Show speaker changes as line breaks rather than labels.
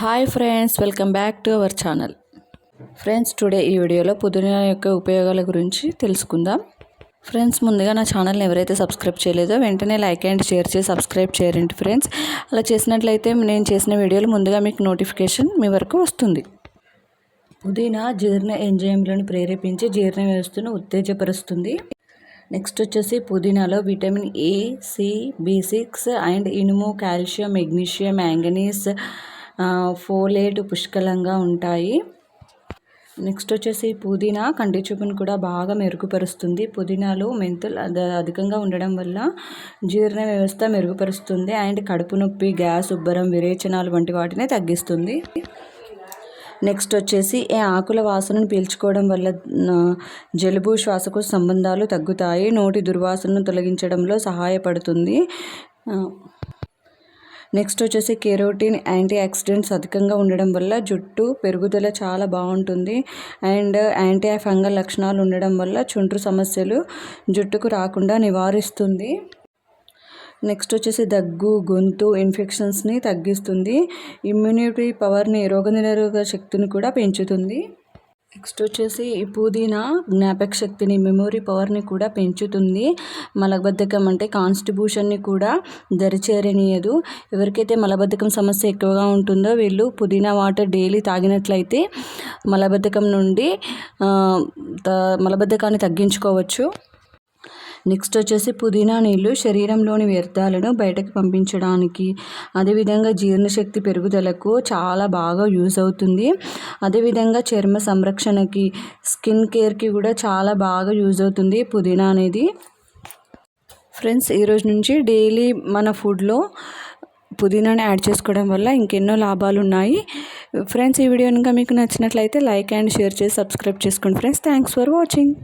Hi friends welcome back to our channel. Friends today ఈ వీడియోలో పుదీనా యొక్క ఉపయోగాల గురించి తెలుసుకుందాం. ఫ్రెండ్స్ ముందుగా నా ఛానల్ని ఎవరైతే సబ్స్క్రైబ్ చేయలేదో వెంటనే లైక్ అండ్ షేర్ చేసి సబ్స్క్రైబ్ చేయరండి ఫ్రెండ్స్. అలా చేసినట్లయితే నేను చేసిన వీడియోలు ముందుగా మీకు నోటిఫికేషన్ మీ వరకు వస్తుంది. పుదీనా జీర్ణ ఎంజైమ్లను ప్రేరేపించి జీర్ణ వ్యవస్థను ఉత్తేజపరుస్తుంది. నెక్స్ట్ వచ్చేసి పుదీనాలో vitamin A C B six and ఇనుము కాల్షియం మెగ్నీషియం మ్యాంగనీస్ ఫోలేట్ పుష్కలంగా ఉంటాయి. నెక్స్ట్ వచ్చేసి పుదీనా. కంటి చూపును కూడా బాగా మెరుగుపరుస్తుంది. పుదీనాలో మెంతులు అధికంగా ఉండడం వల్ల జీర్ణ వ్యవస్థ మెరుగుపరుస్తుంది. అండ్ కడుపు నొప్పి గ్యాస్ ఉబ్బరం విరేచనాలు వంటి వాటిని తగ్గిస్తుంది. నెక్స్ట్ వచ్చేసి ఈ ఆకుల వాసనను పీల్చుకోవడం వల్ల జలుబు శ్వాసకోశ సంబంధాలు తగ్గుతాయి. నోటి దుర్వాసనను తొలగించడంలో సహాయపడుతుంది. నెక్స్ట్ వచ్చేసి కెరోటిన్ యాంటీ ఆక్సిడెంట్స్ అధికంగా ఉండడం వల్ల జుట్టు పెరుగుదల చాలా బాగుంటుంది. అండ్ యాంటీ ఫంగల్ లక్షణాలు ఉండడం వల్ల చుండ్రు సమస్యలు జుట్టుకు రాకుండా నివారిస్తుంది. నెక్స్ట్ వచ్చేసి దగ్గు గొంతు ఇన్ఫెక్షన్స్ని తగ్గిస్తుంది. ఇమ్యూనిటీ పవర్ని రోగనిరోధక శక్తిని కూడా పెంచుతుంది. నెక్స్ట్ వచ్చేసి ఈ పుదీనా జ్ఞాపక శక్తిని మెమొరీ పవర్ని కూడా పెంచుతుంది. మలబద్ధకం అంటే కాన్స్టిబ్యూషన్ని కూడా దరిచేరనీయదు. ఎవరికైతే మలబద్ధకం సమస్య ఎక్కువగా ఉంటుందో వీళ్ళు పుదీనా వాటర్ డైలీ తాగినట్లయితే మలబద్ధకం నుండి మలబద్ధకాన్ని తగ్గించుకోవచ్చు. నెక్స్ట్ వచ్చేసి పుదీనా నీళ్ళు శరీరంలోని వ్యర్థాలను బయటకు పంపించడానికి. అదేవిధంగా జీర్ణశక్తి పెరుగుదలకు చాలా బాగా యూజ్ అవుతుంది. అదేవిధంగా చర్మ సంరక్షణకి స్కిన్ కేర్కి కూడా చాలా బాగా యూజ్ అవుతుంది పుదీనా అనేది. ఫ్రెండ్స్ ఈరోజు నుంచి డైలీ మన ఫుడ్లో పుదీనాని యాడ్ చేసుకోవడం వల్ల ఇంకెన్నో లాభాలు ఉన్నాయి. ఫ్రెండ్స్ ఈ వీడియో కనుక మీకు నచ్చినట్లయితే లైక్ అండ్ షేర్ చేసి సబ్స్క్రైబ్ చేసుకోండి. Friends thanks for watching.